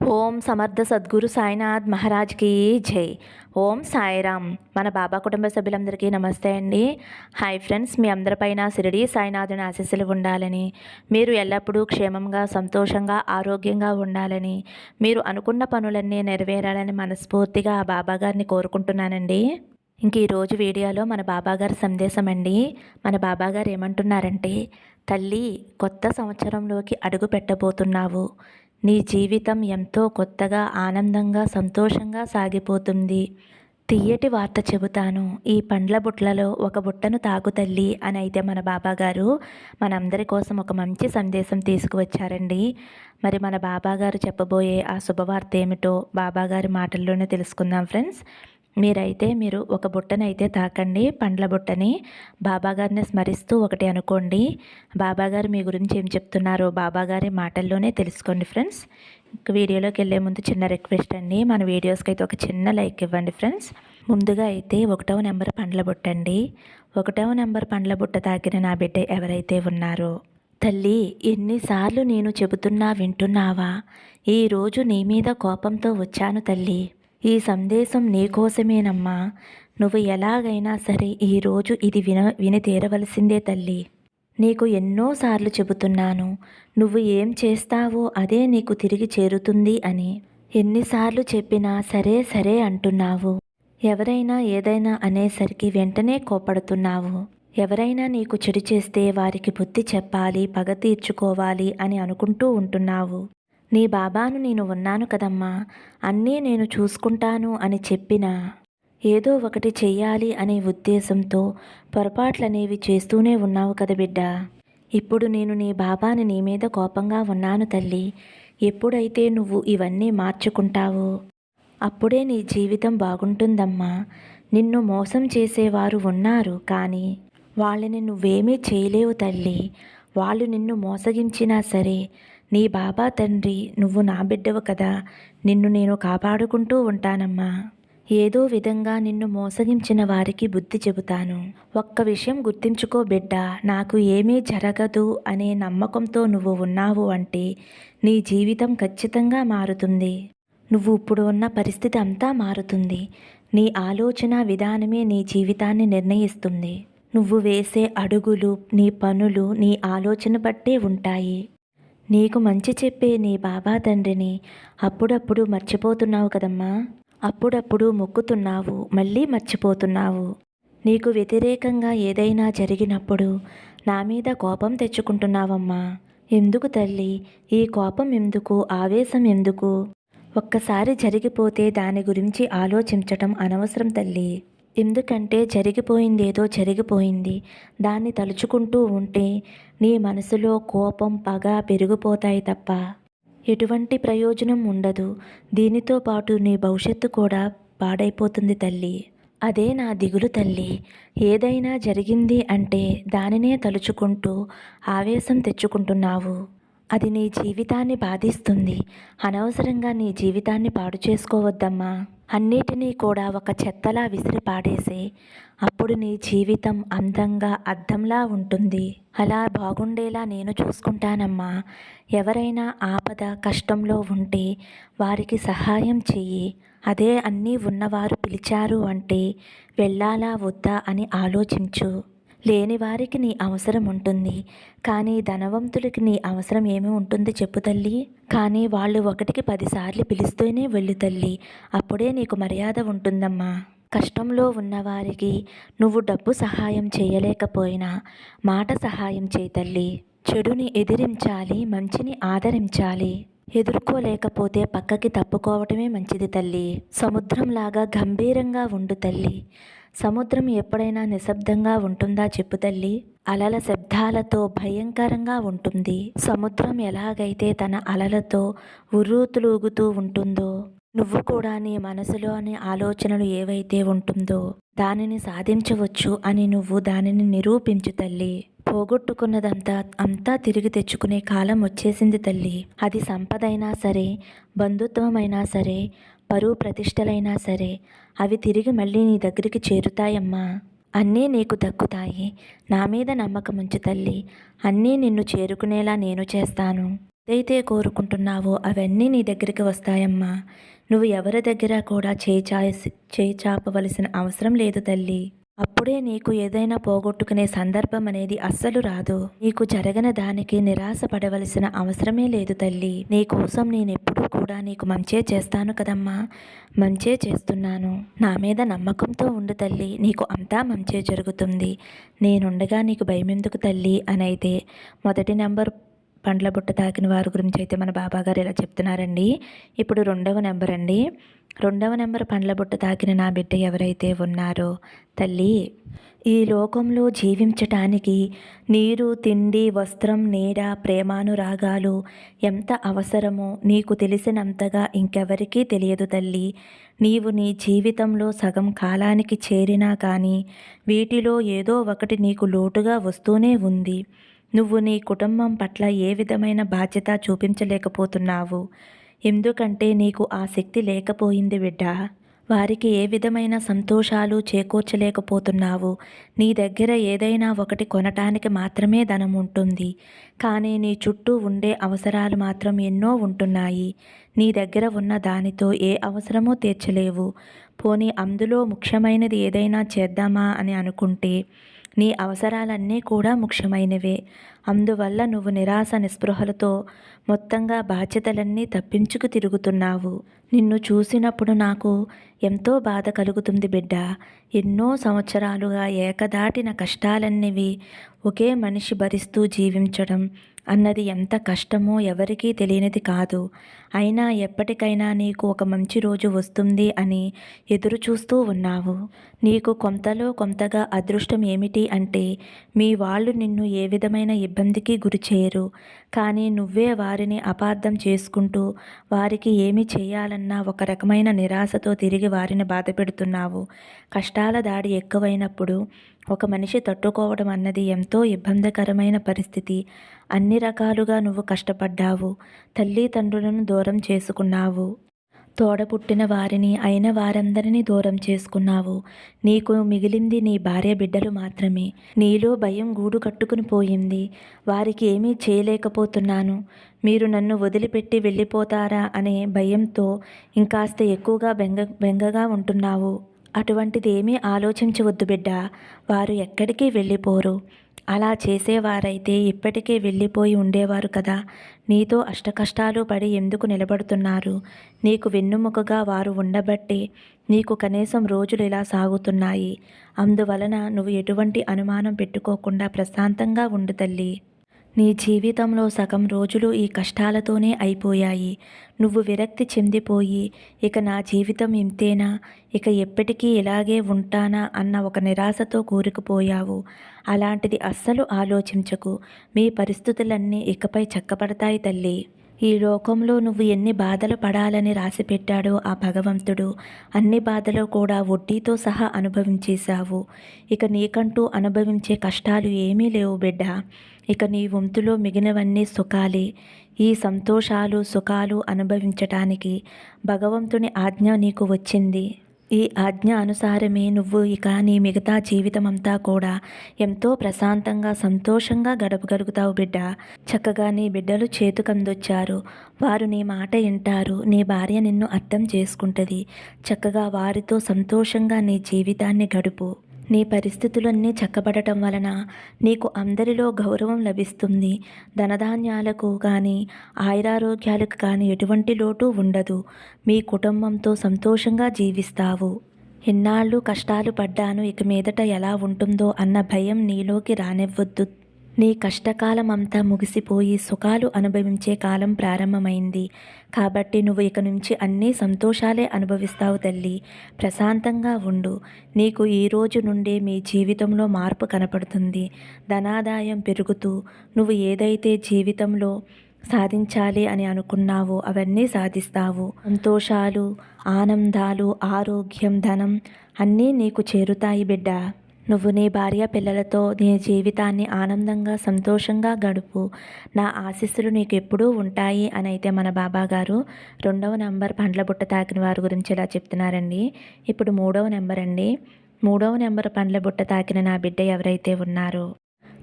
ఓం సమర్థ సద్గురు సాయినాథ్ మహారాజ్కి జై. ఓం సాయిరామ్. మన బాబా కుటుంబ సభ్యులందరికీ నమస్తే అండి. హాయ్ ఫ్రెండ్స్ మీ అందరిపైన సిరిడి సాయినాథుని ఆశీస్సులు ఉండాలని మీరు ఎల్లప్పుడూ క్షేమంగా సంతోషంగా ఆరోగ్యంగా ఉండాలని మీరు అనుకున్న పనులన్నీ నెరవేరాలని మనస్ఫూర్తిగా ఆ బాబా గారిని కోరుకుంటున్నానండి. ఇంక ఈరోజు వీడియోలో మన బాబాగారి సందేశం అండి. మన బాబాగారు ఏమంటున్నారంటే తల్లి కొత్త సంవత్సరంలోకి అడుగు పెట్టబోతున్నావు. నీ జీవితం ఎంతో కొత్తగా ఆనందంగా సంతోషంగా సాగిపోతుంది. తీయటి వార్త చెబుతాను. ఈ పండ్ల బుట్టలలో ఒక బుట్టను తాగు తల్లి అని అయితే మన బాబాగారు మనందరి కోసం ఒక మంచి సందేశం తీసుకువచ్చారండి. మరి మన బాబాగారు చెప్పబోయే ఆ శుభవార్త ఏమిటో బాబాగారి మాటల్లోనే తెలుసుకుందాం ఫ్రెండ్స్. మీరైతే మీరు ఒక బుట్టనైతే తాకండి పండ్ల బుట్టని. బాబాగారిని స్మరిస్తూ ఒకటి అనుకోండి. బాబాగారు మీ గురించి ఏం చెప్తున్నారో బాబాగారి మాటల్లోనే తెలుసుకోండి ఫ్రెండ్స్. ఇంక వీడియోలోకి వెళ్ళే ముందు చిన్న రిక్వెస్ట్ అండి. మన వీడియోస్కి అయితే ఒక చిన్న లైక్ ఇవ్వండి ఫ్రెండ్స్. ముందుగా అయితే ఒకటవ నెంబర్ పండ్ల బుట్ట అండి ఒకటవ నెంబర్ పండ్ల బుట్ట తాకిన నా బిడ్డ ఎవరైతే ఉన్నారో. తల్లి ఎన్నిసార్లు నేను చెబుతున్నా వింటున్నావా? ఈరోజు నీ మీద కోపంతో వచ్చాను తల్లి. ఈ సందేశం నీకోసమేనమ్మా నువ్వు ఎలాగైనా సరే ఈరోజు ఇది విన విని తీరవలసిందే తల్లి. నీకు ఎన్నోసార్లు చెబుతున్నాను నువ్వు ఏం చేస్తావో అదే నీకు తిరిగి చేరుతుంది అని. ఎన్నిసార్లు చెప్పినా సరే సరే అంటున్నావు. ఎవరైనా ఏదైనా అనేసరికి వెంటనే కోపడుతున్నావు ఎవరైనా నీకు చెడు చేస్తే వారికి బుద్ధి చెప్పాలి పగ తీర్చుకోవాలి అని అనుకుంటూ ఉంటున్నావు. నీ బాబాను నేను ఉన్నాను కదమ్మా అన్నీ నేను చూసుకుంటాను అని చెప్పినా. ఏదో ఒకటి చెయ్యాలి అనే ఉద్దేశంతో పొరపాట్లనేవి చేస్తూనే ఉన్నావు కదా బిడ్డ. ఇప్పుడు నేను నీ బాబాని నీ మీద కోపంగా ఉన్నాను తల్లి. ఎప్పుడైతే నువ్వు ఇవన్నీ మార్చుకుంటావో అప్పుడే నీ జీవితం బాగుంటుందమ్మా. నిన్ను మోసం చేసేవారు ఉన్నారు కానీ వాళ్ళని నువ్వేమీ చేయలేవు తల్లి. వాళ్ళు నిన్ను మోసగించినా సరే నీ బాబా తండ్రి నువ్వు నా బిడ్డవు కదా. నిన్ను నేను కాపాడుకుంటూ ఉంటానమ్మా. ఏదో విధంగా నిన్ను మోసగించిన వారికి బుద్ధి చెబుతాను. ఒక్క విషయం గుర్తించుకో బిడ్డ నాకు ఏమీ జరగదు అనే నమ్మకంతో నువ్వు ఉన్నావు అంటే నీ జీవితం ఖచ్చితంగా మారుతుంది. నువ్వు ఇప్పుడు ఉన్న పరిస్థితి అంతా మారుతుంది. నీ ఆలోచన విధానమే నీ జీవితాన్ని నిర్ణయిస్తుంది. నువ్వు వేసే అడుగులు నీ పనులు నీ ఆలోచన బట్టే ఉంటాయి. నీకు మంచి చెప్పే నీ బాబా తండ్రిని అప్పుడప్పుడు మర్చిపోతున్నావు కదమ్మా. అప్పుడప్పుడు మొక్కుతున్నావు మళ్ళీ మర్చిపోతున్నావు. నీకు వ్యతిరేకంగా ఏదైనా జరిగినప్పుడు నా మీద కోపం తెచ్చుకుంటున్నావమ్మా. ఎందుకు తల్లి? ఈ కోపం ఎందుకు? ఆవేశం ఎందుకు? ఒక్కసారి జరిగిపోతే దాని గురించి ఆలోచించటం అనవసరం తల్లి. ఎందుకంటే జరిగిపోయిందేదో జరిగిపోయింది. దాన్ని తలుచుకుంటూ ఉంటే నీ మనసులో కోపం పగ పెరిగిపోతాయి తప్ప ఎటువంటి ప్రయోజనం ఉండదు. దీనితో పాటు నీ భవిష్యత్తు కూడా పాడైపోతుంది తల్లి. అదే నా దిగులు తల్లి. ఏదైనా జరిగింది అంటే దానినే తలుచుకుంటూ ఆవేశం తెచ్చుకుంటున్నావు. అది నీ జీవితాన్ని బాధిస్తుంది. అనవసరంగా నీ జీవితాన్ని పాడు చేసుకోవద్దమ్మా. అన్నిటినీ కూడా ఒక చెత్తలా విసిరి పాడేసి అప్పుడు నీ జీవితం అందంగా అద్దంలా ఉంటుంది. అలా బాగుండేలా నేను చూసుకుంటానమ్మా. ఎవరైనా ఆపద కష్టంలో ఉంటే వారికి సహాయం చెయ్యి. అదే అన్నీ ఉన్నవారు పిలిచారు అంటే వెళ్ళాలా వద్దా అని ఆలోచించు. లేని వారికి నీ అవసరం ఉంటుంది. కానీ ధనవంతులకి నీ అవసరం ఏమి ఉంటుంది చెప్పు తల్లి. కానీ వాళ్ళు ఒకటికి పదిసార్లు పిలుస్తూనే వెళ్ళు తల్లి. అప్పుడే నీకు మర్యాద ఉంటుందమ్మా. కష్టంలో ఉన్నవారికి నువ్వు డబ్బు సహాయం చేయలేకపోయినా మాట సహాయం చేయి తల్లి. చెడుని ఎదిరించాలి మంచిని ఆదరించాలి. ఎదుర్కోలేకపోతే పక్కకి తప్పుకోవటమే మంచిది తల్లి. సముద్రంలాగా గంభీరంగా ఉండు తల్లి. సముద్రం ఎప్పుడైనా నిశ్శబ్దంగా ఉంటుందా చెప్పు తల్లి. అలల శబ్దాలతో భయంకరంగా ఉంటుంది. సముద్రం ఎలాగైతే తన అలలతో ఉర్రూతులూగుతూ ఉంటుందో నువ్వు కూడా నీ మనసులోని ఆలోచనలు ఏవైతే ఉంటుందో దానిని సాధించవచ్చు అని నువ్వు దానిని నిరూపించు తల్లి. పోగొట్టుకున్నదంతా అంతా తిరిగి తెచ్చుకునే కాలం వచ్చేసింది తల్లి. అది సంపదైనా సరే బంధుత్వమైనా సరే పరువు ప్రతిష్టలైనా సరే అవి తిరిగి మళ్ళీ నీ దగ్గరికి చేరుతాయమ్మా. అన్నీ నీకు దక్కుతాయి. నా మీద నమ్మకం ఉంచు తల్లి. అన్నీ నిన్ను చేరుకునేలా నేను చేస్తాను. ఏదైతే కోరుకుంటున్నావో అవన్నీ నీ దగ్గరికి వస్తాయమ్మా. నువ్వు ఎవరి దగ్గర కూడా చేచాసి చేచాపవలసిన అవసరం లేదు తల్లి. అప్పుడే నీకు ఏదైనా పోగొట్టుకునే సందర్భం అనేది అస్సలు రాదు. నీకు జరగని దానికి నిరాశ పడవలసిన అవసరమే లేదు తల్లి. నీ కోసం నేనెప్పుడూ కూడా నీకు మంచే చేస్తాను కదమ్మా. మంచే చేస్తున్నాను. నా మీద నమ్మకంతో ఉండు తల్లి. నీకు అంతా మంచే జరుగుతుంది. నేనుండగా నీకు భయమెందుకు తల్లి? అని అయితే మొదటి నెంబర్ పండ్ల బుట్ట తాకిన వారి గురించి అయితే మన బాబా గారు ఇలా చెప్తున్నారండి. ఇప్పుడు రెండవ నెంబర్ అండి. రెండవ నెంబర్ పండ్ల బుట్ట తాకిన నా బిడ్డ ఎవరైతే ఉన్నారో తల్లి ఈ లోకంలో జీవించటానికి నీరు తిండి వస్త్రం నీడ ప్రేమానురాగాలు ఎంత అవసరమో నీకు తెలిసినంతగా ఇంకెవరికీ తెలియదు తల్లి. నీవు నీ జీవితంలో సగం కాలానికి చేరినా కానీ వీటిలో ఏదో ఒకటి నీకు లోటుగా వస్తూనే ఉంది. నువ్వు నీ కుటుంబం పట్ల ఏ విధమైన బాధ్యత చూపించలేకపోతున్నావు? ఎందుకంటే నీకు ఆ శక్తి లేకపోయింది బిడ్డ. వారికి ఏ విధమైన సంతోషాలు చేకూర్చలేకపోతున్నావు? నీ దగ్గర ఏదైనా ఒకటి కొనటానికి మాత్రమే ధనం ఉంటుంది. కానీ నీ చుట్టూ ఉండే అవసరాలు మాత్రం ఎన్నో ఉంటున్నాయి. నీ దగ్గర ఉన్న దానితో ఏ అవసరమో తీర్చలేవు. పోనీ అందులో ముఖ్యమైనది ఏదైనా చేద్దామా అని అనుకుంటే నీ అవసరాలన్నీ కూడా ముఖ్యమైనవే. అందువల్ల నువ్వు నిరాశ నిస్పృహలతో మొత్తంగా బాధ్యతలన్నీ తప్పించుకు తిరుగుతున్నావు. నిన్ను చూసినప్పుడు నాకు ఎంతో బాధ కలుగుతుంది బిడ్డ. ఎన్నో సంవత్సరాలుగా ఏకదాటిన కష్టాలన్నవి ఒకే మనిషి భరిస్తూ జీవించడం అన్నది ఎంత కష్టమో ఎవరికీ తెలియనిది కాదు. అయినా ఎప్పటికైనా నీకు ఒక మంచి రోజు వస్తుంది అని ఎదురు చూస్తూ ఉన్నావు. నీకు కొంతలో కొంతగా అదృష్టం ఏమిటి అంటే మీ వాళ్ళు నిన్ను ఏ విధమైన ఇబ్బందికి గురి చేయరు. కానీ నువ్వే వారిని అపార్థం చేసుకుంటూ వారికి ఏమి చేయాలన్నా ఒక రకమైన నిరాశతో తిరిగి వారిని బాధ పెడుతున్నావు కష్టాల దాడి ఎక్కువైనప్పుడు ఒక మనిషి తట్టుకోవడం అన్నది ఎంతో ఇబ్బందికరమైన పరిస్థితి. అన్ని రకాలుగా నువ్వు కష్టపడ్డావు. తల్లిదండ్రులను దూరం చేసుకున్నావు. తోడ పుట్టిన వారిని అయిన వారందరినీ దూరం చేసుకున్నావు. నీకు మిగిలింది నీ భార్య బిడ్డలు మాత్రమే. నీలో భయం గూడు కట్టుకుని పోయింది. వారికి ఏమీ చేయలేకపోతున్నాను. మీరు నన్ను వదిలిపెట్టి వెళ్ళిపోతారా అనే భయంతో ఇంకాస్త ఎక్కువగా బెంగ బెంగగా ఉంటున్నావు. అటువంటిదేమీ ఆలోచించవద్దు బిడ్డ. వారు ఎక్కడికి వెళ్ళిపోరు. అలా చేసేవారైతే ఇప్పటికే వెళ్ళిపోయి ఉండేవారు కదా. నీతో అష్టకష్టాలు పడి ఎందుకు నిలబడుతున్నారు? నీకు వెన్నుముకగా వారు ఉండబట్టి నీకు కనీసం రోజులు ఇలా సాగుతున్నాయి. అందువలన నువ్వు ఎటువంటి అనుమానం పెట్టుకోకుండా ప్రశాంతంగా ఉండు తల్లి. నీ జీవితంలో సగం రోజులు ఈ కష్టాలతోనే అయిపోయాయి. నువ్వు విరక్తి చెందిపోయి ఇక నా జీవితం ఇంతేనా? ఇక ఎప్పటికీ ఇలాగే ఉంటానా? అన్న ఒక నిరాశతో కూరుకుపోయావు. అలాంటిది అస్సలు ఆలోచించకు. మీ పరిస్థితులన్నీ ఇకపై చక్కబడతాయి తల్లి. ఈ లోకంలో నువ్వు ఎన్ని బాధలు పడాలని రాసిపెట్టాడో ఆ భగవంతుడు అన్ని బాధలు కూడా వడ్డీతో సహా అనుభవించేశావు. ఇక నీకంటూ అనుభవించే కష్టాలు ఏమీ లేవు బిడ్డ. ఇక నీ వంతులో మిగిలినవన్నీ సుఖాలే. ఈ సంతోషాలు సుఖాలు అనుభవించటానికి భగవంతుని ఆజ్ఞ నీకు వచ్చింది. ఈ ఆజ్ఞ అనుసారమే నువ్వు ఇక నీ మిగతా జీవితం అంతా కూడా ఎంతో ప్రశాంతంగా సంతోషంగా గడపగలుగుతావు బిడ్డ. చక్కగా నీ బిడ్డలు చేతుకందొచ్చారు. వారు నీ మాట వింటారు. నీ భార్య నిన్ను అర్థం చేసుకుంటుంది. చక్కగా వారితో సంతోషంగా నీ జీవితాన్ని గడుపు. నీ పరిస్థితులన్నీ చక్కబడటం వలన నీకు అందరిలో గౌరవం లభిస్తుంది. ధనధాన్యాలకు కానీ ఆయురారోగ్యాలకు కానీ ఎటువంటి లోటు ఉండదు. మీ కుటుంబంతో సంతోషంగా జీవిస్తావు. ఎన్నాళ్ళు కష్టాలు పడ్డాను ఇక మీదట ఎలా ఉంటుందో అన్న భయం నీలోకి రానివ్వద్దు. నీ కష్టకాలం అంతా ముగిసిపోయి సుఖాలు అనుభవించే కాలం ప్రారంభమైంది. కాబట్టి నువ్వు ఇక నుంచి అన్ని సంతోషాలే అనుభవిస్తావు తల్లి. ప్రశాంతంగా ఉండు. నీకు ఈ రోజు నుండే మీ జీవితంలో మార్పు కనపడుతుంది. ధనాదాయం పెరుగుతూ నువ్వు ఏదైతే జీవితంలో సాధించాలి అని అనుకున్నావో అవన్నీ సాధిస్తావు. సంతోషాలు ఆనందాలు ఆరోగ్యం ధనం అన్నీ నీకు చేరుతాయి బిడ్డ. నువ్వు నీ భార్య పిల్లలతో నీ జీవితాన్ని ఆనందంగా సంతోషంగా గడుపు. నా ఆశీస్సులు నీకు ఎప్పుడూ ఉంటాయి అని అయితే మన బాబా గారు రెండవ నెంబర్ పండ్ల బుట్ట తాకిన వారి గురించి ఇలా చెప్తున్నారండి. ఇప్పుడు మూడవ నెంబర్ అండి. మూడవ నెంబర్ పండ్ల బుట్ట తాకిన నా బిడ్డ ఎవరైతే ఉన్నారో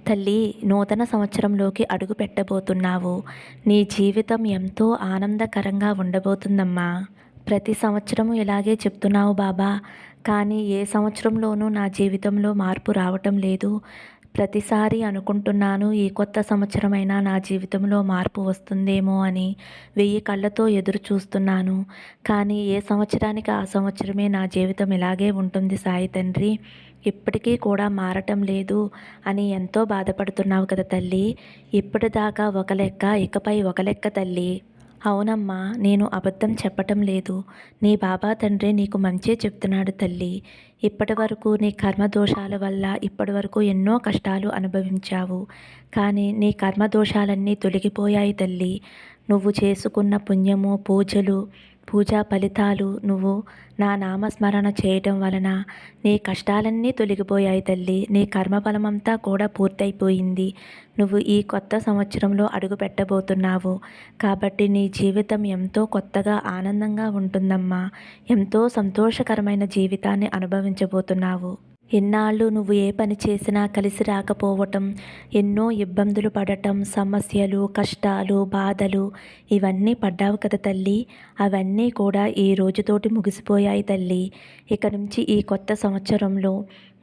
తల్లి నూతన సంవత్సరంలోకి అడుగు పెట్టబోతున్నావు. నీ జీవితం ఎంతో ఆనందకరంగా ఉండబోతుందమ్మా. ప్రతి సంవత్సరము ఇలాగే చెప్తున్నావు బాబా. కానీ ఏ సంవత్సరంలోనూ నా జీవితంలో మార్పు రావటం లేదు. ప్రతిసారి అనుకుంటున్నాను ఈ కొత్త సంవత్సరమైనా నా జీవితంలో మార్పు వస్తుందేమో అని వెయ్యి కళ్ళతో ఎదురు చూస్తున్నాను. కానీ ఏ సంవత్సరానికి ఆ సంవత్సరమే నా జీవితం ఇలాగే ఉంటుంది సాయి తండ్రి. ఇప్పటికీ కూడా మారటం లేదు అని ఎంతో బాధపడుతున్నావు కదా తల్లి. ఇప్పటిదాకా ఒక లెక్క ఇకపై ఒక లెక్క తల్లి. అవునమ్మా నేను అబద్ధం చెప్పటం లేదు. నీ బాబా తండ్రి నీకు మంచే చెప్తున్నాడు తల్లి. ఇప్పటి వరకు నీ కర్మదోషాల వల్ల ఇప్పటి వరకు ఎన్నో కష్టాలు అనుభవించావు. కానీ నీ కర్మదోషాలన్నీ తొలగిపోయాయి తల్లి. నువ్వు చేసుకున్న పుణ్యము పూజలు పూజా ఫలితాలు నువ్వు నా నామస్మరణ చేయటం వలన నీ కష్టాలన్నీ తొలగిపోయాయి తల్లి. నీ కర్మఫలమంతా కూడా పూర్తయిపోయింది. నువ్వు ఈ కొత్త సంవత్సరంలో అడుగు పెట్టబోతున్నావు. కాబట్టి నీ జీవితం ఎంతో కొత్తగా ఆనందంగా ఉంటుందమ్మా. ఎంతో సంతోషకరమైన జీవితాన్ని అనుభవించబోతున్నావు. ఎన్నాళ్ళు నువ్వు ఏ పని చేసినా కలిసి రాకపోవటం ఎన్నో ఇబ్బందులు పడటం సమస్యలు కష్టాలు బాధలు ఇవన్నీ పడ్డావు కదా తల్లి. అవన్నీ కూడా ఈ రోజుతోటి ముగిసిపోయాయి తల్లి. ఇక నుంచి ఈ కొత్త సంవత్సరంలో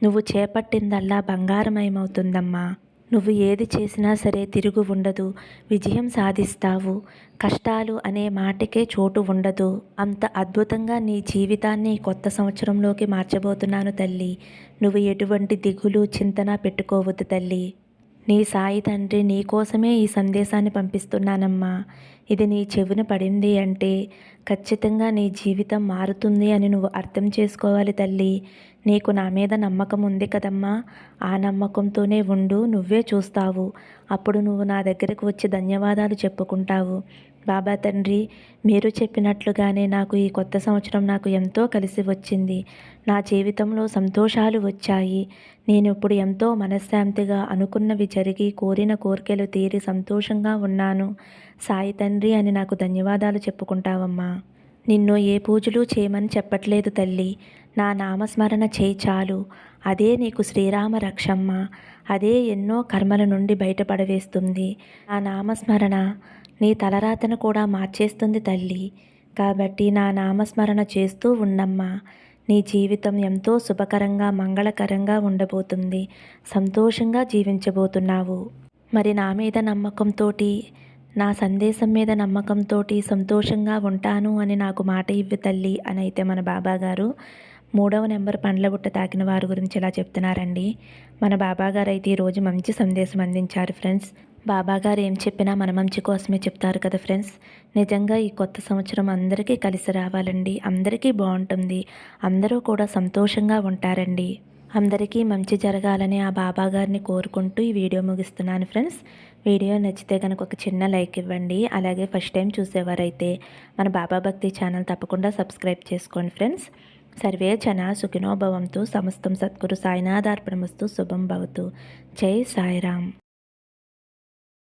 నువ్వు చేపట్టిందల్లా బంగారమయమవుతుందమ్మా. నువ్వు ఏది చేసినా సరే తిరుగు ఉండదు విజయం సాధిస్తావు. కష్టాలు అనే మాటకే చోటు ఉండదు. అంత అద్భుతంగా నీ జీవితాన్ని కొత్త సంవత్సరంలోకి మార్చబోతున్నాను తల్లి. నువ్వు ఎటువంటి దిగులు చింతన పెట్టుకోవద్దు తల్లి. నీ సాయి తండ్రి నీ కోసమే ఈ సందేశాన్ని పంపిస్తున్నానమ్మా. ఇది నీ చెవిన పడింది అంటే ఖచ్చితంగా నీ జీవితం మారుతుంది అని నువ్వు అర్థం చేసుకోవాలి తల్లి. నీకు నా మీద నమ్మకం ఉంది కదమ్మా. ఆ నమ్మకంతోనే ఉండు నువ్వే చూస్తావు. అప్పుడు నువ్వు నా దగ్గరకు వచ్చి ధన్యవాదాలు చెప్పుకుంటావు. బాబా తండ్రి మీరు చెప్పినట్లుగానే నాకు ఈ కొత్త సంవత్సరం నాకు ఎంతో కలిసి వచ్చింది. నా జీవితంలో సంతోషాలు వచ్చాయి. నేను ఇప్పుడు ఎంతో మనశ్శాంతిగా అనుకున్నవి జరిగి కోరిన కోరికలు తీరి సంతోషంగా ఉన్నాను. సాయి తండ్రి అని నాకు ధన్యవాదాలు చెప్పుకుంటావమ్మా. నిన్ను ఏ పూజలు చేయమని చెప్పట్లేదు తల్లి. నా నామస్మరణ చేయి చాలు. అదే నీకు శ్రీరామ రక్షమ్మ. అదే ఎన్నో కర్మల నుండి బయటపడవేస్తుంది. ఆ నామస్మరణ నీ తలరాతను కూడా మార్చేస్తుంది తల్లి. కాబట్టి నా నామస్మరణ చేస్తూ ఉండమ్మా. నీ జీవితం ఎంతో శుభకరంగా మంగళకరంగా ఉండబోతుంది. సంతోషంగా జీవించబోతున్నావు. మరి నా మీద నమ్మకంతో నా సందేశం మీద నమ్మకంతో సంతోషంగా ఉంటాను అని నాకు మాట ఇవ్వు తల్లి అని అయితే మన బాబాగారు మూడవ నెంబర్ పండ్ల బుట్ట తాకిన వారి గురించి ఇలా చెప్తున్నారండి. మన బాబా గారు అయితే ఈరోజు మంచి సందేశం అందించారు ఫ్రెండ్స్. బాబాగారు ఏం చెప్పినా మన మంచి కోసమే చెప్తారు కదా ఫ్రెండ్స్. నిజంగా ఈ కొత్త సంవత్సరం అందరికీ కలిసి రావాలండి. అందరికీ బాగుంటుంది. అందరూ కూడా సంతోషంగా ఉంటారండి. అందరికీ మంచి జరగాలని ఆ బాబా గారిని కోరుకుంటూ ఈ వీడియో ముగిస్తున్నాను ఫ్రెండ్స్. వీడియో నచ్చితే కనుక ఒక చిన్న లైక్ ఇవ్వండి. అలాగే ఫస్ట్ టైం చూసేవారైతే మన బాబా భక్తి ఛానల్ తప్పకుండా సబ్స్క్రైబ్ చేసుకోండి ఫ్రెండ్స్. సర్వే జన సుఖినోభవంతో సమస్తం సద్గురు సాయినాథార్పణమస్తు శుభం భవతు. జై సాయిరామ్.